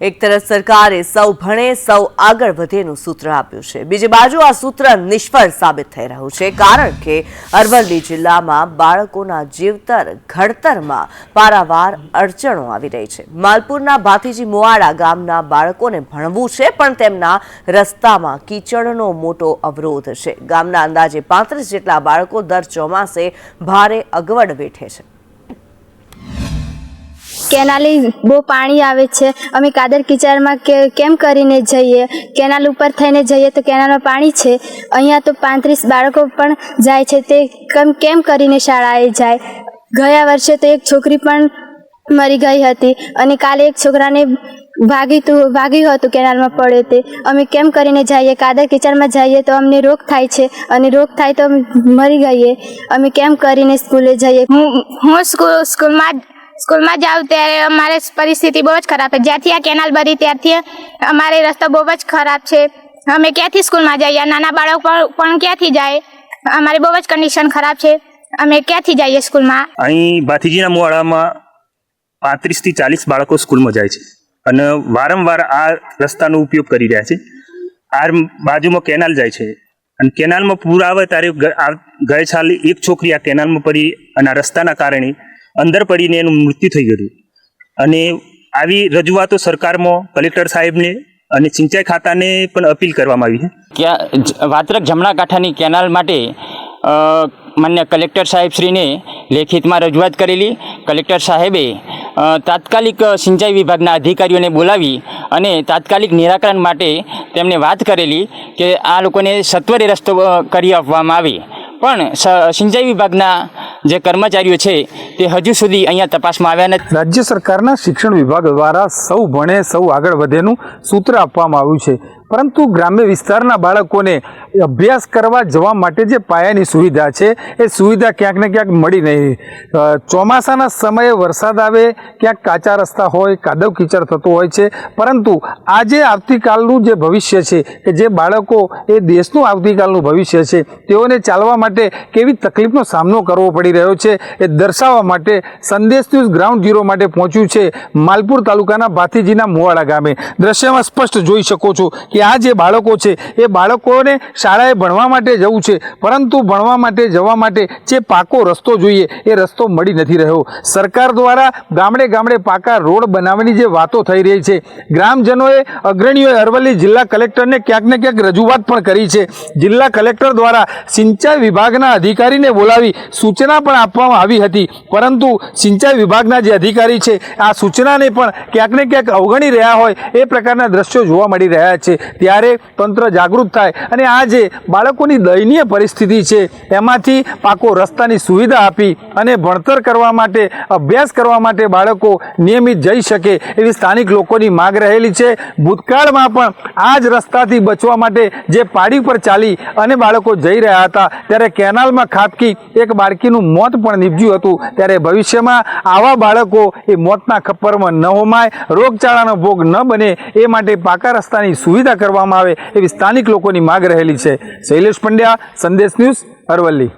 એક તરફ સરકારે સૌ ભણે, સૌ આગળ વધેનું સૂત્ર આપ્યું છે. બીજી બાજુ આ સૂત્ર નિષ્ફળ સાબિત થઈ રહ્યું છે, કારણ કે અરવલ્લી જિલ્લામાં બાળકોના જીવતર ઘડતરમાં પારાવાર અડચણો આવી રહી છે. માલપુરના ભાથીજી મોવાડા ગામના બાળકોને ભણવું છે, પણ તેમના રસ્તામાં કીચડનો મોટો અવરોધ છે. ગામના અંદાજે પાંત્રીસ જેટલા બાળકો દર ચોમાસે ભારે અગવડ વેઠે છે. કેનાલી બહુ પાણી આવે છે. અમે કાદર કિચારમાં કે કેમ કરીને જઈએ? કેનાલ ઉપર થઈને જઈએ તો કેનાલમાં પાણી છે. અહીંયા તો પાંત્રીસ બાળકો પણ જાય છે. તે કેમ કેમ કરીને શાળાએ જાય? ગયા વર્ષે તો એક છોકરી પણ મરી ગઈ હતી અને કાલે એક છોકરાને ભાગી તું ભાગ્યું હતું કેનાલમાં પડે તે. અમે કેમ કરીને જઈએ? કાદર કિચડમાં જઈએ તો અમને રોગ થાય છે અને રોગ થાય તો મરી ગઈએ. અમે કેમ કરીને સ્કૂલે જઈએ? હું હું સ્કૂલ સ્કૂલમાં સ્કૂલમાં જાઉં ત્યારે અમારે પરિસ્થિતિ બહુ જ ખરાબ છે. જ્યાંથી આ કેનાલ બની ત્યારથી અમારે રસ્તો બહુ જ ખરાબ છે. અમે ક્યાંથી સ્કૂલમાં જઈએ? નાના બાળક પણ ક્યાંથી જાય? અમારી બહુ જ કન્ડિશન ખરાબ છે. અમે ક્યાંથી જઈએ સ્કૂલમાં? અહીં ભાતીજીના મુવાડામાં પાંત્રીસથી ચાલીસ બાળકો સ્કૂલમાં જાય છે. અને વારંવાર આ રસ્તાનો ઉપયોગ કરી રહ્યા છે. આ બાજુમાં કેનાલ જાય છે. અને કેનાલમાં પૂર આવે ત્યારે ગ- આ ગયે સાલ એક છોકરી આ કેનાલમાં પડી અને આ રસ્તાના કારણે અંદર પડીને એનું મૃત્યુ થઈ ગયું અને આવી રજૂઆતો સરકારમાં કલેક્ટર સાહેબને અને સિંચાઈ ખાતાને પણ અપીલ કરવામાં આવી છે. ક્યાં વાત્રક જમણા કાંઠાની કેનાલ માટે માન્ય કલેક્ટર સાહેબશ્રીને લેખિતમાં રજૂઆત કરેલી. કલેક્ટર સાહેબે તાત્કાલિક સિંચાઈ વિભાગના અધિકારીઓને બોલાવી અને તાત્કાલિક નિરાકરણ માટે તેમને વાત કરેલી કે આ લોકોને સત્વરે રસ્તો કરી આપવામાં આવે. પણ સિંચાઈ વિભાગના જે કર્મચારીઓ છે, તે હજુ સુધી અહીંયા તપાસમાં આવ્યા નથી. રાજ્ય સરકારના શિક્ષણ વિભાગ દ્વારા સૌ ભણે સૌ આગળ વધેનું સૂત્ર આપવામાં આવ્યું છે. પરંતુ ગ્રામ્ય વિસ્તારના બાળકોને અભ્યાસ કરવા જવા માટે જે પાયાની સુવિધા છે, એ સુવિધા ક્યાંક ને ક્યાંક મળી નહીં ચોમાસાના સમયે વરસાદ આવે, ક્યાંક કાચા રસ્તા હોય, કાદવ કીચડ થતો હોય છે, પરંતુ આજે આવતીકાલનું જે ભવિષ્ય છે, કે જે બાળકો એ દેશનું આવતીકાલનું ભવિષ્ય છે, તેઓને ચાલવા માટે કેવી તકલીફનો સામનો કરવો પડી રહ્યો છે, એ દર્શાવવા માટે સંદેશ ન્યૂઝ ગ્રાઉન્ડ ઝીરો માટે પહોંચ્યું છે, માલપુર તાલુકાના ભાથીજીના મુવાડા ગામે. દ્રશ્યમાં સ્પષ્ટ જોઈ શકો છો કે આ જે બાળકો છે, એ બાળકોને શાળાએ ભણવા માટે જવું છે. પરંતુ ભણવા માટે જવા માટે જે પાકો રસ્તો જોઈએ, એ રસ્તો મળી નથી રહ્યો. સરકાર દ્વારા ગામડે ગામડે પાકા રોડ બનાવવાની જે વાતો થઈ રહી છે, ગ્રામજનોએ અગ્રણીઓએ અરવલ્લી જિલ્લા કલેક્ટરને ક્યાંક ને ક્યાંક રજૂઆત પણ કરી છે. જિલ્લા કલેક્ટર દ્વારા સિંચાઈ વિભાગના અધિકારીને બોલાવી સૂચના પણ આપવામાં આવી હતી. પરંતુ સિંચાઈ વિભાગના જે અધિકારી છે, આ સૂચનાને પણ ક્યાંક ને ક્યાંક અવગણી રહ્યા હોય, એ પ્રકારના દ્રશ્યો જોવા મળી રહ્યા છે. ત્યારે તંત્ર જાગૃત થાય. અને આ જે બાળકોની દયનીય પરિસ્થિતિ છે. એમાંથી પાકો રસ્તાની સુવિધા આપી અને ભણતર કરવા માટે, અભ્યાસ કરવા માટે બાળકો નિયમિત જઈ શકે એવી સ્થાનિક લોકોની માગ રહેલી છે. ભૂતકાળમાં પણ આ જ રસ્તાથી બચવા માટે જે પાડી પર ચાલી અને બાળકો જઈ રહ્યા હતા, ત્યારે કેનાલમાં ખાબકી એક બાળકીનું મોત પણ નીપજ્યું હતું. ત્યારે ભવિષ્યમાં આવા બાળકો એ મોતના ખપ્પરમાં ન હોમાય, રોગચાળાનો ભોગ ન બને એ માટે પાકા રસ્તાની સુવિધા કરવામાં આવે એવી સ્થાનિક લોકોની માગ રહેલી છે. શૈલેષ પંડ્યા સંદેશ ન્યૂઝ અરવલ્લી.